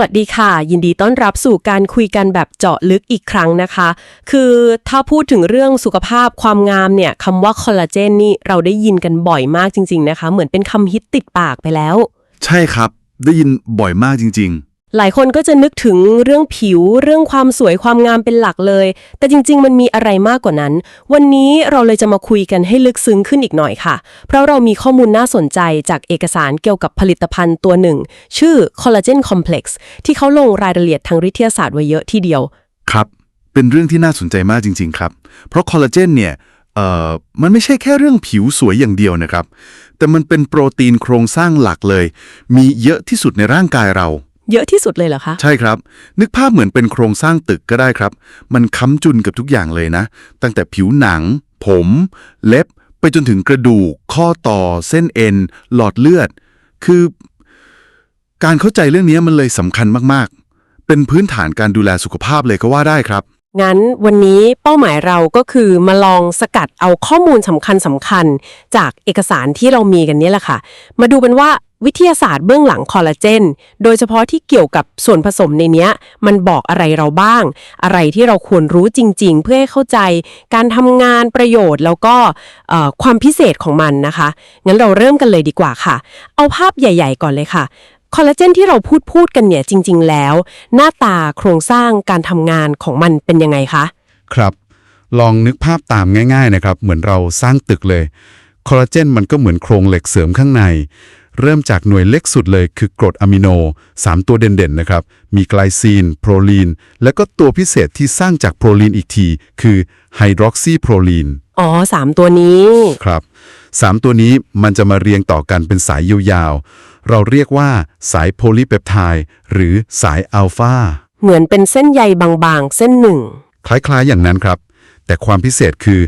วัสดีค่ะ ยินดีต้อนรับสู่การคุยกันแบบเจาะลึกอีกครั้งนะคะ คือถ้าพูดถึงเรื่องสุขภาพความงามเนี่ยคำว่าคอลลาเจนนี่เราได้ยินกันบ่อยมากจริง ๆนะคะ เหมือนเป็นคำฮิตติดปากไปแล้ว ใช่ครับ ได้ยินบ่อยมากจริง ๆ หลายคนก็จะนึกถึงเรื่องผิวเรื่องความสวยความงามเป็นหลักเลย แต่จริง ๆ มันมีอะไรมากกว่านั้น วันนี้เราเลยจะมาคุยกันให้ลึกซึ้งขึ้นอีกหน่อยค่ะ เพราะเรามีข้อมูลน่าสนใจจากเอกสารเกี่ยวกับผลิตภัณฑ์ตัวหนึ่ง ชื่อ Collagen Complex ที่เขาลงรายละเอียดทางวิทยาศาสตร์ไว้เยอะทีเดียว ครับ เป็นเรื่องที่น่าสนใจมากจริง ๆ ครับ เพราะคอลลาเจนเนี่ยเอ่อมันไม่ใช่แค่เรื่องผิวสวยอย่างเดียวนะครับ แต่มันเป็นโปรตีนโครงสร้างหลักเลย มีเยอะที่สุดในร่างกายเรา เยอะที่สุดเลยเหรอคะ ใช่ครับ นึกภาพเหมือนเป็นโครงสร้างตึกก็ได้ครับ มันค้ำจุนกับทุกอย่างเลยนะ ตั้งแต่ผิวหนัง ผม เล็บ ไปจนถึงกระดูก ข้อต่อ เส้นเอ็น หลอดเลือด คือ การเข้าใจเรื่องนี้มันเลยสำคัญมากๆ เป็นพื้นฐานการดูแลสุขภาพเลยก็ว่าได้ครับ งั้นวันนี้เป้าหมายเราก็คือมาลองสกัดเอาข้อมูลสำคัญสำคัญๆจากเอกสารที่เรามีกันเนี้แหละค่ะ มาดูกันว่า วิทยาศาสตร์เบื้องหลังคอลลาเจน โดยเฉพาะที่เกี่ยวกับส่วนผสมในเนี้ย มันบอกอะไรเราบ้าง อะไรที่เราควรรู้จริง ๆ เพื่อให้เข้าใจการทำงานประโยชน์แล้วก็ความพิเศษของมันนะคะ งั้นเราเริ่มกันเลยดีกว่าค่ะ เอาภาพใหญ่ ๆ ก่อนเลยค่ะคอลลาเจนที่เราพูดพูดกันเนี่ยจริง ๆ แล้ว หน้าตาโครงสร้างการทำงานของมันเป็นยังไงคะครับลองนึกภาพตามง่าย ๆ นะครับ เหมือนเราสร้างตึกเลย คอลลาเจนมันก็เหมือนโครงเหล็กเสริมข้างใน เริ่มจากหน่วยเล็กสุดเลยคือกรดอะมิโน 3 ตัวเด่นๆนะครับ มีไกลซีนโปรลีน และก็ตัวพิเศษที่สร้างจากโปรลีนอีกที คือไฮดรอกซีโปรลีน อ๋อสามตัวนี้ ครับสามตัวนี้มันจะมาเรียงต่อกันเป็นสายยาวๆ เราเรียกว่าสายโพลีเปปไทด์หรือสายอัลฟา เหมือนเป็นเส้นใยบางๆ เส้นหนึ่ง คล้ายๆอย่างนั้นครับ แต่ความพิเศษคือ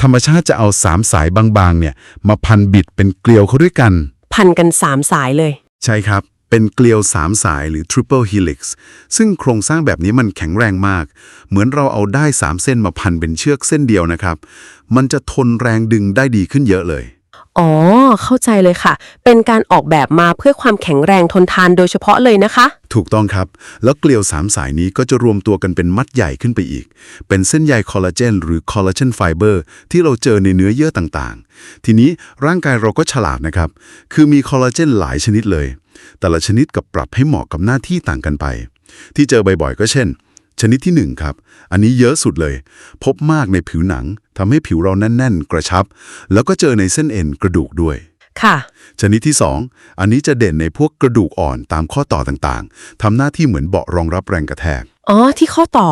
ธรรมชาติจะเอาสามสายบางๆเนี่ยมาพันบิดเป็นเกลียวเข้าด้วยกัน พันกันสามสายเลย ใช่ครับ เป็นเกลียวสามสายหรือ triple helix ซึ่งโครงสร้างแบบนี้มันแข็งแรงมาก เหมือนเราเอาได้สามเส้นมาพันเป็นเชือกเส้นเดียวนะครับ มันจะทนแรงดึงได้ดีขึ้นเยอะเลย อ๋อ เข้าใจเลยค่ะ เป็นการออกแบบมาเพื่อความแข็งแรงทนทานโดยเฉพาะเลยนะคะ ถูกต้องครับ แล้วเกลียวสามสายนี้ก็จะรวมตัวกันเป็นมัดใหญ่ขึ้นไปอีก เป็นเส้นใยคอลลาเจนหรือคอลลาเจนไฟเบอร์ที่เราเจอในเนื้อเยื่อต่างๆ ทีนี้ร่างกายเราก็ฉลาดนะครับ คือมีคอลลาเจนหลายชนิดเลย แต่ละชนิดกับปรับให้เหมาะกับหน้าที่ต่างกันไป ที่เจอบ่อยๆ ก็เช่น ชนิดที่หนึ่งครับ อันนี้เยอะสุดเลย พบมากในผิวหนังทำให้ผิวเราแน่น ๆ กระชับ แล้วก็เจอในเส้นเอ็นกระดูกด้วย ค่ะ ชนิดที่ 2 อันนี้จะเด่นในพวกกระดูกอ่อนตามข้อต่อต่างๆทำหน้าที่เหมือนเบาะรองรับแรงกระแทก อ๋อ ที่ข้อต่อ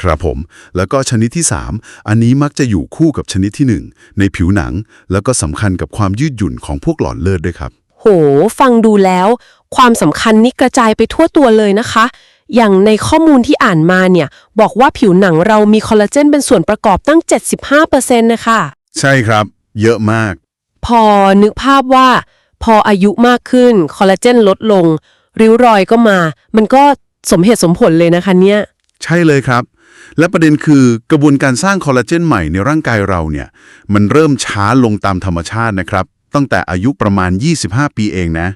ครับผม แล้วก็ชนิดที่ 3 อันนี้มักจะอยู่คู่กับชนิดที่ 1 ในผิวหนัง แล้วก็สำคัญกับความยืดหยุ่นของพวกหลอดเลือดด้วยครับ โห ฟังดูแล้ว ความสำคัญนี่กระจายไปทั่วตัวเลยนะคะ อย่างในข้อมูลที่อ่านมาเนี่ย บอกว่าผิวหนังเรามีคอลลาเจนเป็นส่วนประกอบตั้ง 75%นะคะ ใช่ครับ เยอะมาก พอนึกภาพว่า พออายุมากขึ้นคอลลาเจนลดลง ริ้วรอยก็มา มันก็สมเหตุสมผลเลยนะคะเนี่ย ใช่เลยครับ และประเด็นคือกระบวนการสร้างคอลลาเจนใหม่ในร่างกายเราเนี่ย มันเริ่มช้าลงตามธรรมชาตินะครับ ตั้งแต่อายุประมาณ 25 ปีเองนะ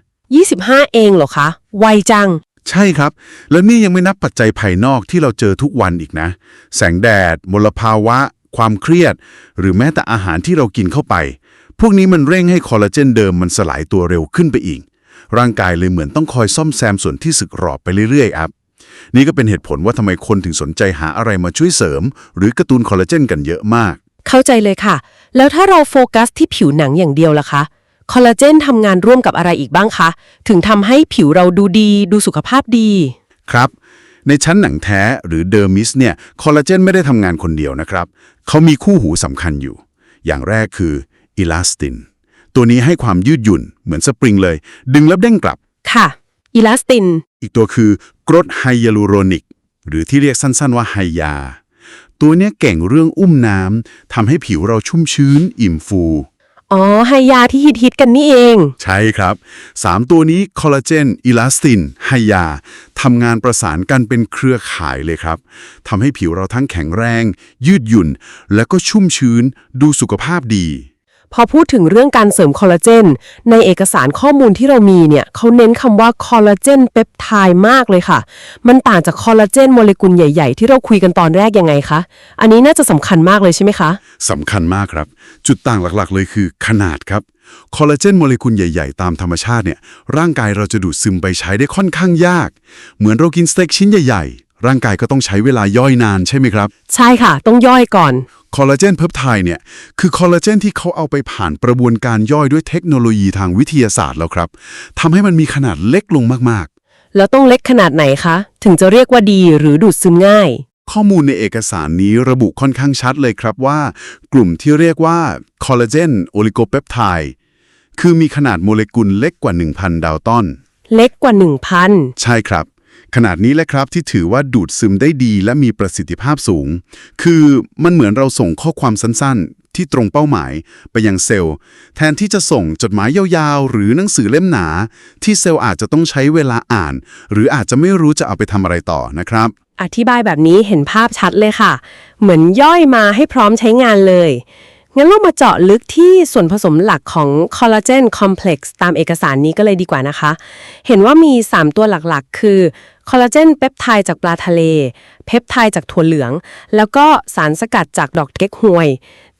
25 เองเหรอคะ ไวจัง ใช่ครับ แล้วนี่ยังไม่นับปัจจัยภายนอกที่เราเจอทุกวันอีกนะ แสงแดด มลภาวะ ความเครียด หรือแม้แต่อาหารที่เรากินเข้าไป พวกนี้มันเร่งให้คอลลาเจนเดิมมันสลายตัวเร็วขึ้นไปอีก ร่างกายเลยเหมือนต้องคอยซ่อมแซมส่วนที่สึกหรอไปเรื่อยๆครับนี่ก็เป็นเหตุผลว่าทำไมคนถึงสนใจหาอะไรมาช่วยเสริม หรือกระตุ้นคอลลาเจนกันเยอะมาก เข้าใจเลยค่ะ แล้วถ้าเราโฟกัสที่ผิวหนังอย่างเดียวล่ะคะ คอลลาเจนทำงานร่วมกับอะไรอีกบ้างคะ ถึงทำให้ผิวเราดูดี ดูสุขภาพดี ครับ ในชั้นหนังแท้หรือเดอร์มิสเนี่ยคอลลาเจนไม่ได้ทำงานคนเดียวนะครับเขามีคู่หูสำคัญอยู่ อย่างแรกคืออิลาสตินตัวนี้ให้ความยืดหยุ่นเหมือนสปริงเลย ดึงแล้วเด้งกลับ ค่ะอิลาสติน อีกตัวคือกรดไฮยาลูโรนิก หรือที่เรียกสั้นๆว่าไฮยา ตัวเนี้ยเก่งเรื่องอุ้มน้ำทำให้ผิวเราชุ่มชื้น อิ่มฟู อ๋อไฮยาที่ฮิตๆกันนี่เอง ใช่ครับ 3 ตัวนี้คอลลาเจนอิลาสตินไฮยาทำงานประสานกันเป็นเครือข่ายเลยครับทำให้ผิวเราทั้งแข็งแรง ยืดหยุ่น และก็ชุ่มชื้นดูสุขภาพดี พอพูดถึงเรื่องการเสริมคอลลาเจน ในเอกสารข้อมูลที่เรามีเนี่ยเขาเน้นคำว่าคอลลาเจนเปปไทด์มากเลยค่ะ มันต่างจากคอลลาเจนโมเลกุลใหญ่ๆ ที่เราคุยกันตอนแรกยังไงคะ อันนี้น่าจะสำคัญมากเลยใช่ไหมคะสำคัญมากครับ จุดต่างหลักๆ เลยคือขนาดครับคอลลาเจนโมเลกุลใหญ่ๆ ตามธรรมชาติเนี่ยร่างกายเราจะดูดซึมไปใช้ได้ค่อนข้างยาก เหมือนเรากินสเต็กชิ้นใหญ่ๆ ร่างกายก็ต้องใช้เวลาย่อยนานใช่ไหมครับ ใช่ค่ะ ต้องย่อยก่อน คอลลาเจนเพปไทด์เนี่ย คือคอลลาเจนที่เขาเอาไปผ่านกระบวนการย่อยด้วยเทคโนโลยีทางวิทยาศาสตร์แล้วครับทำให้มันมีขนาดเล็กลงมากๆ แล้วต้องเล็กขนาดไหนคะ ถึงจะเรียกว่าดีหรือดูดซึมง่าย ข้อมูลในเอกสารนี้ระบุค่อนข้างชัดเลยครับว่า กลุ่มที่เรียกว่าคอลลาเจนโอลิโกเปปไทด์คือมีขนาดโมเลกุลเล็กกว่า 1,000 ดาวตอน เล็กกว่า 1,000 ใช่ครับ ขนาดนี้แหละครับที่ถือว่าดูดซึมได้ดีและมีประสิทธิภาพสูง คือมันเหมือนเราส่งข้อความสั้นๆ ที่ตรงเป้าหมายไปยังเซลล์ แทนที่จะส่งจดหมายยาวๆ หรือหนังสือเล่มหนา ที่เซลล์อาจจะต้องใช้เวลาอ่าน หรืออาจจะไม่รู้จะเอาไปทำอะไรต่อนะครับ อธิบายแบบนี้เห็นภาพชัดเลยค่ะ เหมือนย่อยมาให้พร้อมใช้งานเลย งั้นเรามาเจาะลึกที่ส่วนผสมหลักของคอลลาเจนคอมเพล็กซ์ตามเอกสารนี้ก็เลยดีกว่านะคะ เห็นว่ามี 3 ตัวหลักๆ คือคอลลาเจนเปปไทด์จากปลาทะเล เพปไทด์จากถั่วเหลือง แล้วก็สารสกัดจากดอกเก๊กฮวย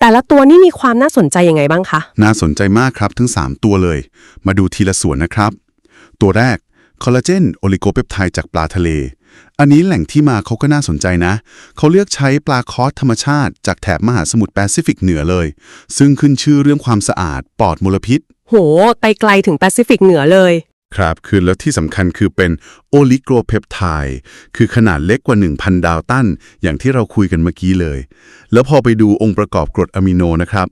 แต่ละตัวนี่มีความน่าสนใจยังไงบ้างคะ น่าสนใจมากครับทั้ง 3 ตัวเลย มาดูทีละส่วนนะครับ ตัวแรกคอลลาเจนโอลิโกเปปไทด์จากปลาทะเล อันนี้แหล่งที่มาเขาก็น่าสนใจนะ เขาเลือกใช้ปลาคอสธรรมชาติ จากแถบมหาสมุทรแปซิฟิกเหนือเลย ซึ่งขึ้นชื่อเรื่องความสะอาดปลอดมลพิษ โห ไปไกลถึงแปซิฟิกเหนือเลย ครับ คือแล้วที่สำคัญคือเป็นโอลิโกเปปไทด์คือขนาดเล็กกว่า 1,000 ดาวตัน อย่างที่เราคุยกันเมื่อกี้เลย แล้วพอไปดูองค์ประกอบกรดอะมิโนนะครับ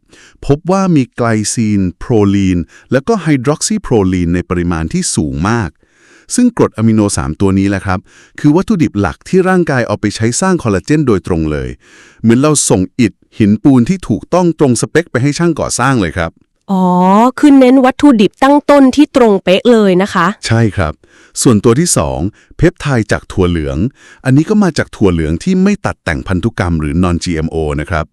พบว่ามีไกลซีนโปรลีน แล้วก็ไฮดรอกซีโปรลีนในปริมาณที่สูงมาก ซึ่งกรดอะมิโน 3 ตัวนี้แหละครับ คือวัตถุดิบหลักที่ร่างกายเอาไปใช้สร้างคอลลาเจนโดยตรงเลย เหมือนเราส่งอิฐหินปูนที่ถูกต้องตรงสเปคไปให้ช่างก่อสร้างเลยครับ อ๋อ คือเน้นวัตถุดิบตั้งต้นที่ตรงเป๊ะเลยนะคะ ใช่ครับ ส่วนตัวที่ 2 เพปไทด์จากถั่วเหลือง อันนี้ก็มาจากถั่วเหลืองที่ไม่ตัดแต่งพันธุกรรมหรือ non-GMO นะครับ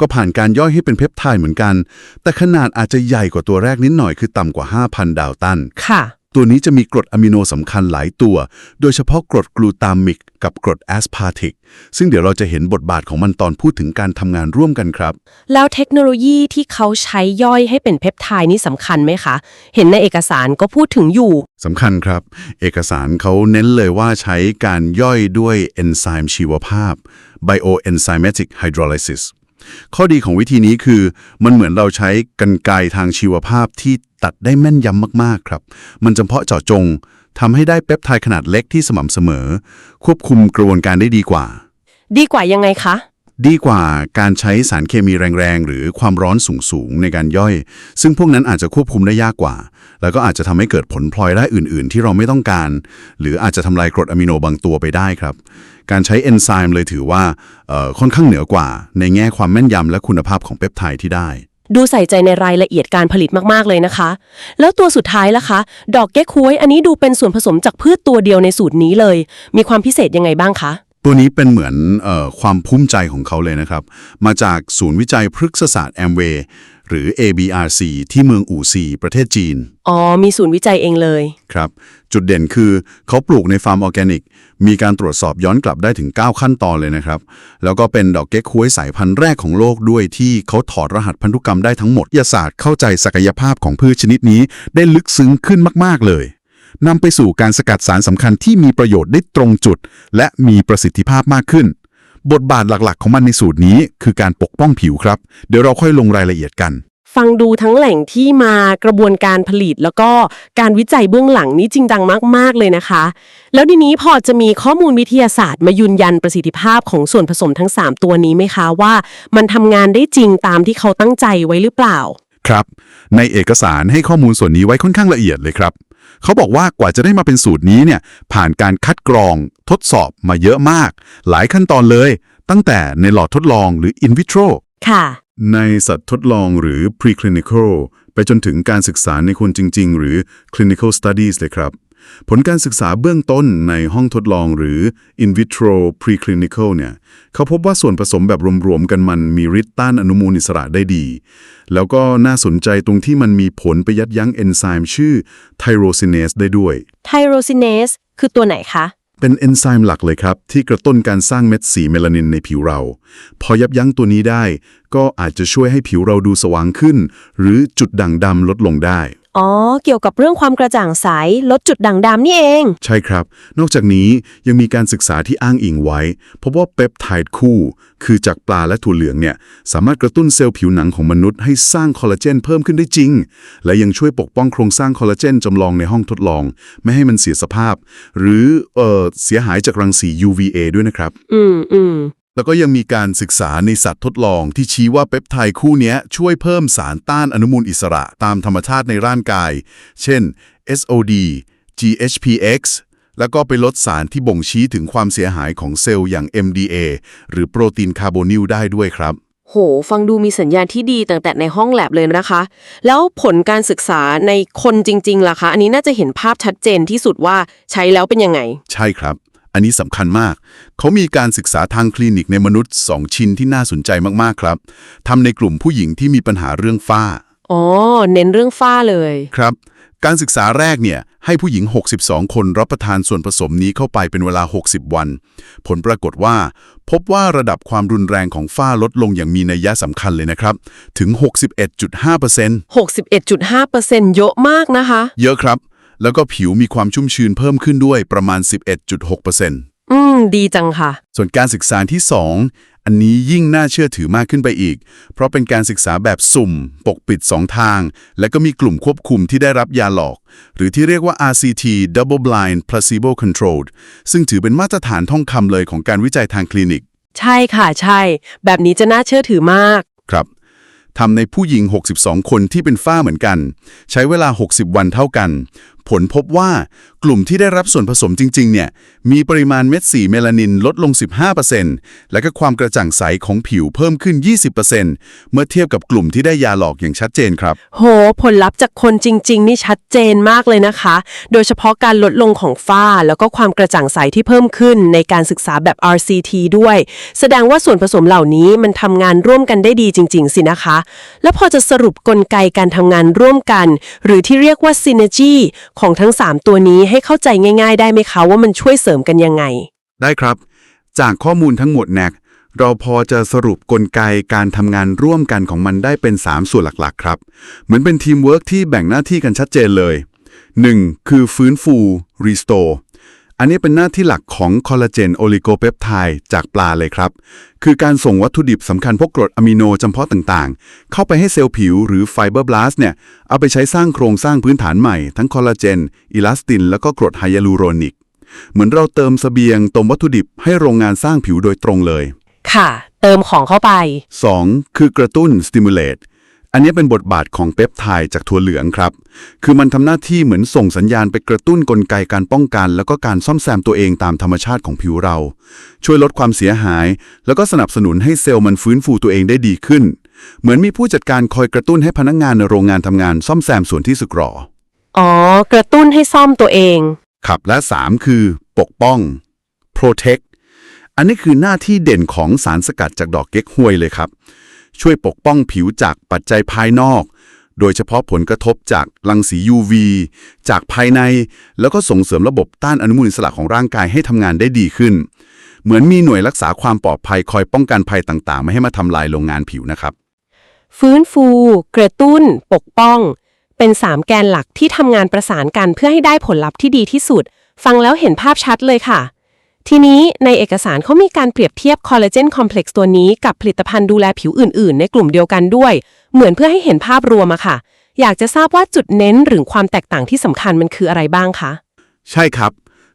ก็ผ่านการย่อยให้เป็นเพปไทด์เหมือนกัน แต่ขนาดอาจจะใหญ่กว่าตัวแรกนิดหน่อยคือต่ำกว่า 5,000 ดาวตัน ค่ะ ตัวนี้จะมีกรดอะมิโนสำคัญหลายตัว โดยเฉพาะกรดกลูตามิกกับกรดแอสพาร์ติก ซึ่งเดี๋ยวเราจะเห็นบทบาทของมันตอนพูดถึงการทำงานร่วมกันครับ แล้วเทคโนโลยีที่เขาใช้ย่อยให้เป็นเพปไทด์นี่สำคัญไหมคะ เห็นในเอกสารก็พูดถึงอยู่ สำคัญครับ เอกสารเขาเน้นเลยว่าใช้การย่อยด้วยเอนไซม์ชีวภาพ bioenzymatic hydrolysis ข้อดีของวิธีนี้คือ มันเหมือนเราใช้กันไกทางชีวภาพที่ตัดได้แม่นยำมากๆครับ มันจำเพาะเจาะจงทำให้ได้เปปไทด์ขนาดเล็กที่สม่ำเสมอ ควบคุมกระบวนการได้ดีกว่า ดีกว่ายังไงคะ ดีกว่าการใช้สารเคมีแรงๆ หรือความร้อนสูงๆ ในการย่อย ซึ่งพวกนั้นอาจจะควบคุมได้ยากกว่า แล้วก็อาจจะทำให้เกิดผลพลอยได้อื่นๆ ที่เราไม่ต้องการ หรืออาจจะทำลายกรดอะมิโนบางตัวไปได้ครับ การใช้เอนไซม์เลยถือว่าค่อนข้างเหนือกว่า ในแง่ความแม่นยำและคุณภาพของเปปไทด์ที่ได้ ดูใส่ใจในรายละเอียดการผลิตมากๆเลยนะคะ แล้วตัวสุดท้ายล่ะคะ ดอกเก๊กฮวยอันนี้ดูเป็นส่วนผสมจากพืชตัวเดียวในสูตรนี้เลย มีความพิเศษยังไงบ้างคะ ตัวนี้เป็นเหมือนเออความภูมิใจของเขาเลยนะครับ มาจากศูนย์วิจัยพฤกษศาสตร์แอมเวย์หรือ ABRC ที่เมืองอู่ซีประเทศจีน อ๋อ มีศูนย์วิจัยเองเลย ครับ จุดเด่นคือเขาปลูกในฟาร์มออร์แกนิก มีการตรวจสอบย้อนกลับได้ถึง 9 ขั้นตอนเลยนะครับ แล้วก็เป็นดอกเก๊กฮวยสายพันธุ์แรกของโลกด้วยที่เขาถอดรหัสพันธุกรรมได้ทั้งหมดวิทยาศาสตร์เข้าใจศักยภาพของพืชชนิดนี้ได้ลึกซึ้งขึ้นมาก ๆ เลย นำไปสู่การสกัดสารสำคัญที่มีประโยชน์ได้ตรงจุด และมีประสิทธิภาพมากขึ้น บทบาทหลักๆ ของมันในสูตรนี้ คือการปกป้องผิวครับ เดี๋ยวเราค่อยลงรายละเอียดกัน ฟังดูทั้งแหล่งที่มากระบวนการผลิต แล้วก็การวิจัยเบื้องหลังนี้จริงจังมาก ๆ เลยนะคะ แล้วทีนี้พอจะมีข้อมูลวิทยาศาสตร์มายืนยันประสิทธิภาพของส่วนผสมทั้ง 3 ตัวนี้ไหมคะว่า มันทำงานได้จริงตามที่เขาตั้งใจไว้หรือเปล่า ครับ ในเอกสารให้ข้อมูลส่วนนี้ไว้ค่อนข้างละเอียดเลยครับ เขาบอกว่ากว่าจะได้มาเป็นสูตรนี้เนี่ยผ่านการคัดกรองทดสอบมาเยอะมาก หลายขั้นตอนเลย ตั้งแต่ในหลอดทดลองหรือ in vitro ค่ะ ในสัตว์ทดลองหรือ preclinical ไปจนถึงการศึกษาในคนจริง ๆ หรือ clinical studies เลยครับ ผลการศึกษาเบื้องต้นในห้องทดลองหรือ in vitro preclinical เนี่ยเขาพบว่าส่วนผสมแบบรวมๆกันมันมีฤทธิ์ต้านอนุมูลอิสระได้ดี แล้วก็น่าสนใจตรงที่มันมีผลไปยับยั้งเอนไซม์ชื่อ tyrosinase ได้ด้วยไทโรซินเนสคือตัวไหนคะ เป็นเอนไซม์หลักเลยครับ ที่กระตุ้นการสร้างเม็ดสีเมลานินในผิวเรา พอยับยั้งตัวนี้ได้ ก็อาจจะช่วยให้ผิวเราดูสว่างขึ้น หรือจุดด่างดำลดลงได้ อ๋อ เกี่ยวกับเรื่องความกระจ่างใส ลดจุดด่างดำนี่เอง ใช่ครับ นอกจากนี้ยังมีการศึกษาที่อ้างอิงไว้ พบว่าเปปไทด์คู่ คือจากปลาและถั่วเหลืองเนี่ย สามารถกระตุ้นเซลล์ผิวหนังของมนุษย์ให้สร้างคอลลาเจนเพิ่มขึ้นได้จริง และยังช่วยปกป้องโครงสร้างคอลลาเจนจำลองในห้องทดลอง ไม่ให้มันเสียสภาพ หรือเอ่อเสียหายจากรังสี UVA ด้วยนะครับ อืมอืม แล้วก็ยังมีการศึกษาในสัตว์ทดลองที่ชี้ว่าเปปไทด์คู่เนี้ยช่วยเพิ่มสารต้านอนุมูลอิสระตามธรรมชาติในร่างกาย เช่น SOD GHPX แล้วก็ไปลดสารที่บ่งชี้ถึงความเสียหายของเซลล์อย่าง MDA หรือโปรตีนคาร์โบนิลได้ด้วยครับ โห ฟังดูมีสัญญาณที่ดีตั้งแต่ในห้องแลบเลยนะคะ แล้วผลการศึกษาในคนจริง ๆ ล่ะคะ อันนี้น่าจะเห็นภาพชัดเจนที่สุดว่าใช้แล้วเป็นยังไง ใช่ครับ อันนี้สำคัญมาก เขามีการศึกษาทางคลินิกในมนุษย์ 2 ชิ้นที่น่าสนใจมาก ๆ ครับทำในกลุ่มผู้หญิงที่มีปัญหาเรื่องฝ้า อ๋อ เน้นเรื่องฝ้าเลย ครับ การศึกษาแรกเนี่ยให้ผู้หญิง 62 คนรับประทานส่วนผสมนี้เข้าไปเป็นเวลา 60 วัน ผลปรากฏว่า พบว่าระดับความรุนแรงของฝ้าลดลงอย่างมีนัยยะสำคัญเลยนะครับ ถึง 61.5% 61.5%เยอะมากนะคะ เยอะครับ แล้วก็ผิวมีความชุ่มชื้นเพิ่มขึ้นด้วยประมาณ 11.6%อืม ดีจังค่ะ ส่วนการศึกษาที่ 2 อันนี้ยิ่งน่าเชื่อถือมากขึ้นไปอีก เพราะเป็นการศึกษาแบบสุ่ม ปกปิด 2 ทาง และก็มีกลุ่มควบคุมที่ได้รับยาหลอก หรือที่เรียกว่า RCT Double Blind Placebo Controlled ซึ่งถือเป็นมาตรฐานท่องคำเลยของการวิจัยทางคลินิก ใช่ค่ะ ใช่ แบบนี้จะน่าเชื่อถือมาก ครับทำในผู้หญิง 62 คนที่เป็นฝ้าเหมือนกัน ใช้เวลา 60 วันเท่ากัน ผลพบว่ากลุ่มที่ได้รับส่วนผสมจริงๆเนี่ยมีปริมาณเม็ดสีเมลานินลดลง 15%และก็ความกระจ่างใสของผิวเพิ่มขึ้น 20%เมื่อเทียบกับกลุ่มที่ได้ยาหลอกอย่างชัดเจนครับ โห ผลลัพธ์จากคนจริง ๆ นี่ชัดเจนมากเลยนะคะ โดยเฉพาะการลดลงของฝ้า แล้วก็ความกระจ่างใสที่เพิ่มขึ้นในการศึกษาแบบ RCT ด้วย แสดงว่าส่วนผสมเหล่านี้มันทำงานร่วมกันได้ดีจริง ๆ สินะคะ แล้วพอจะสรุปกลไกการทำงานร่วมกัน หรือที่เรียกว่า synergy ของทั้ง 3 ตัวนี้ให้เข้าใจง่าย ๆ ได้ไหมคะว่ามันช่วยเสริมกันยังไง ได้ครับ จากข้อมูลทั้งหมดแนกเราพอจะสรุปกลไกการทำงานร่วมกันของมันได้เป็น 3 ส่วนหลักๆ ครับ เหมือนเป็นทีมเวิร์กที่แบ่งหน้าที่กันชัดเจนเลย 1. คือฟื้นฟู restore อันนี้เป็นหน้าที่หลักของคอลลาเจนโอลิโกเปปไทด์จากปลาเลยครับ คือการส่งวัตถุดิบสำคัญพวกกรดอะมิโนจำเพาะต่างๆ เข้าไปให้เซลล์ผิวหรือไฟเบอร์บลาสเนี่ย เอาไปใช้สร้างโครงสร้างพื้นฐานใหม่ ทั้งคอลลาเจน อิลาสติน แล้วก็กรดไฮยาลูโรนิก เหมือนเราเติมเสบียงเติมวัตถุดิบให้โรงงานสร้างผิวโดยตรงเลย ค่ะ เติมของเข้าไป 2. คือกระตุ้น stimulate อันนี้เป็นบทบาทของเปปไทด์จากถั่วเหลืองครับ คือมันทำหน้าที่เหมือนส่งสัญญาณไปกระตุ้นกลไกการป้องกัน แล้วก็การซ่อมแซมตัวเองตามธรรมชาติของผิวเรา ช่วยลดความเสียหาย แล้วก็สนับสนุนให้เซลล์มันฟื้นฟูตัวเองได้ดีขึ้น เหมือนมีผู้จัดการคอยกระตุ้นให้พนักงานในโรงงานทำงานซ่อมแซมส่วนที่สึกหรอ อ๋อ กระตุ้นให้ซ่อมตัวเอง ครับและ 3 คือ ปกป้อง protect อันนี้คือหน้าที่เด่นของสารสกัดจากดอกเก๊กฮวยเลยครับ ช่วยปกป้องผิวจากปัจจัยภายนอก โดยเฉพาะผลกระทบจากรังสี UV จากภายใน แล้วก็ส่งเสริมระบบต้านอนุมูลอิสระของร่างกายให้ทำงานได้ดีขึ้น เหมือนมีหน่วยรักษาความปลอดภัยคอยป้องกันภัยต่างๆ ไม่ให้มาทำลายโรงงานผิวนะครับ ฟื้นฟู กระตุ้น ปกป้อง เป็นสามแกนหลักที่ทำงานประสานกันเพื่อให้ได้ผลลัพธ์ที่ดีที่สุด ฟังแล้วเห็นภาพชัดเลยค่ะ ทีนี้ในเอกสารเขามีการเปรียบเทียบคอลลาเจนคอมเพล็กซ์ตัวนี้กับผลิตภัณฑ์ดูแลผิวอื่น ๆ ในกลุ่มเดียวกันด้วย เหมือนเพื่อให้เห็นภาพรวมอะค่ะ อยากจะทราบว่าจุดเน้นหรือความแตกต่างที่สำคัญมันคืออะไรบ้างคะใช่ครับ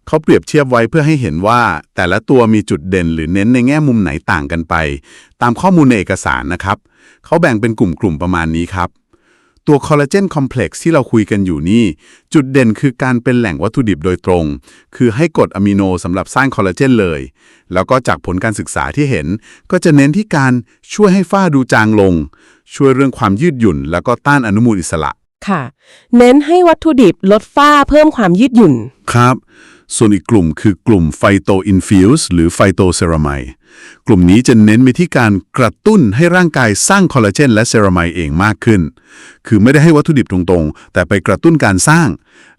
เขาเปรียบเทียบไว้เพื่อให้เห็นว่า แต่ละตัวมีจุดเด่นหรือเน้นในแง่มุมไหนต่างกันไป ตามข้อมูลในเอกสารนะครับ เขาแบ่งเป็นกลุ่มๆประมาณนี้ครับ ตัวคอลลาเจนคอมเพล็กซ์ที่เราคุยกันอยู่นี่ จุดเด่นคือการเป็นแหล่งวัตถุดิบโดยตรง คือให้กรดอะมิโนสำหรับสร้างคอลลาเจนเลย แล้วก็จากผลการศึกษาที่เห็น ก็จะเน้นที่การช่วยให้ฝ้าดูจางลง ช่วยเรื่องความยืดหยุ่น แล้วก็ต้านอนุมูลอิสระ ค่ะ เน้นให้วัตถุดิบลดฝ้าเพิ่มความยืดหยุ่น ครับ ส่วนอีกกลุ่มคือกลุ่มไฟโตอินฟิวส์หรือไฟโตเซรามายกลุ่มนี้จะเน้นไปที่การกระตุ้นให้ร่างกายสร้างคอลลาเจนและเซรามายเองมากขึ้น คือไม่ได้ให้วัตถุดิบตรงๆ แต่ไปกระตุ้นการสร้าง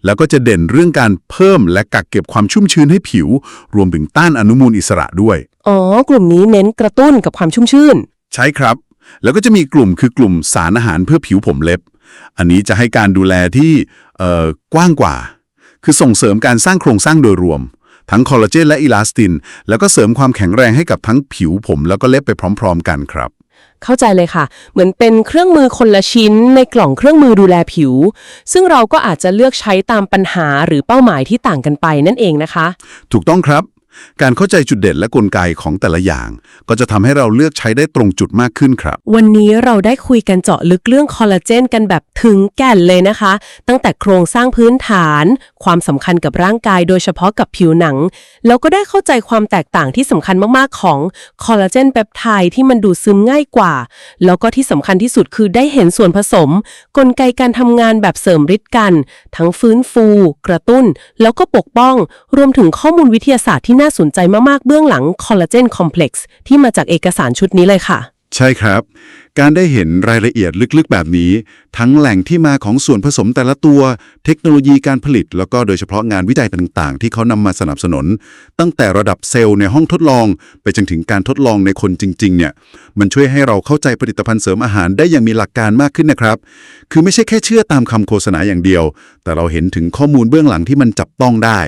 แล้วก็จะเด่นเรื่องการเพิ่มและกักเก็บความชุ่มชื้นให้ผิว รวมถึงต้านอนุมูลอิสระด้วย อ๋อ กลุ่มนี้เน้นกระตุ้นกับความชุ่มชื่น ใช่ครับ แล้วก็จะมีกลุ่มคือกลุ่มสารอาหารเพื่อผิวผมเล็บ อันนี้จะให้การดูแลที่เอ่อกว้างกว่า คือส่งเสริมการสร้างโครงสร้างโดยรวม ทั้งคอลลาเจนและอิลาสติน แล้วก็เสริมความแข็งแรงให้กับทั้งผิวผม แล้วก็เล็บไปพร้อม ๆ กันครับเข้าใจเลยค่ะ เหมือนเป็นเครื่องมือคนละชิ้นในกล่องเครื่องมือดูแลผิว ซึ่งเราก็อาจจะเลือกใช้ตามปัญหาหรือเป้าหมายที่ต่างกันไปนั่นเองนะคะ ถูกต้องครับ การเข้าใจจุดเด่นและกลไกของแต่ละอย่าง ก็จะทำให้เราเลือกใช้ได้ตรงจุดมากขึ้นครับ วันนี้เราได้คุยกันเจาะลึกเรื่องคอลลาเจนกันแบบถึงแก่นเลยนะคะ ตั้งแต่โครงสร้างพื้นฐาน ความสำคัญกับร่างกายโดยเฉพาะกับผิวหนัง แล้วก็ได้เข้าใจความแตกต่างที่สำคัญมากๆของคอลลาเจนเปปไทด์ที่มันดูดซึมง่ายกว่า แล้วก็ที่สำคัญที่สุดคือได้เห็นส่วนผสม กลไกการทำงานแบบเสริมฤทธิ์กัน ทั้งฟื้นฟู กระตุ้น แล้วก็ปกป้อง รวมถึงข้อมูลวิทยาศาสตร์ที่น่าาสนใจมากๆเบื้องหลังคอลลาเจนคอมเพล็กซ์ที่มาจากเอกสารชุดนี้เลยค่ะ ใช่ครับ การได้เห็นรายละเอียดลึกๆแบบนี้ ทั้งแหล่งที่มาของส่วนผสมแต่ละตัว เทคโนโลยีการผลิต แล้วก็โดยเฉพาะงานวิจัยต่างๆ ที่เขานำมาสนับสนุน ตั้งแต่ระดับเซลล์ในห้องทดลอง ไปจนถึงการทดลองในคนจริงๆเนี่ยมันช่วยให้เราเข้าใจผลิตภัณฑ์เสริมอาหารได้อย่างมีหลักการมากขึ้นนะครับ คือไม่ใช่แค่เชื่อตามคำโฆษณาอย่างเดียว แต่เราเห็นถึงข้อมูลเบื้องหลังที่มันจับต้องได้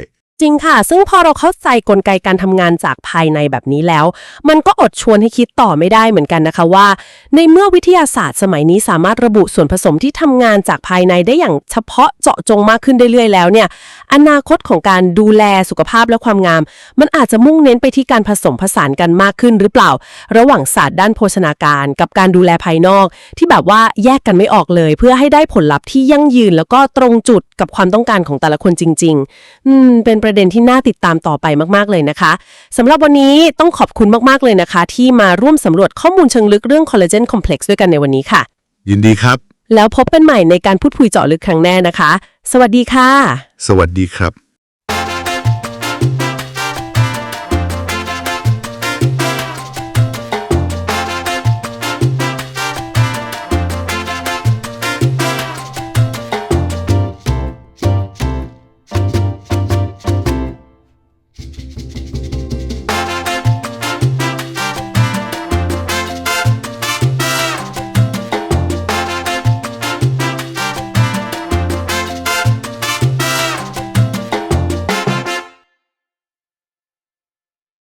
จริงค่ะ ซึ่งพอเราเข้าใจกลไกการทำงานจากภายในแบบนี้แล้ว มันก็อดชวนให้คิดต่อไม่ได้เหมือนกันนะคะว่า ในเมื่อวิทยาศาสตร์สมัยนี้สามารถระบุส่วนผสมที่ทำงานจากภายในได้อย่างเฉพาะเจาะจงมากขึ้นเรื่อยๆแล้วเนี่ย อนาคตของการดูแลสุขภาพและความงาม มันอาจจะมุ่งเน้นไปที่การผสมผสานกันมากขึ้นหรือเปล่า ระหว่างศาสตร์ด้านโภชนาการ กับการดูแลภายนอก ที่แบบว่าแยกกันไม่ออกเลย เพื่อให้ได้ผลลัพธ์ที่ยั่งยืน แล้วก็ตรงจุดกับความต้องการของแต่ละคนจริง ๆ อืมเป็นประเด็นที่น่าติดตามต่อไปมากๆเลยนะคะสำหรับวันนี้ต้องขอบคุณมากๆเลยนะคะ ที่มาร่วมสำรวจข้อมูลเชิงลึกเรื่องคอลลาเจนคอมเพล็กซ์ด้วยกันในวันนี้ค่ะ ยินดีครับ แล้วพบกันใหม่ในการพูดคุยเจาะลึกครั้งแน่นะคะ สวัสดีค่ะ สวัสดีครับ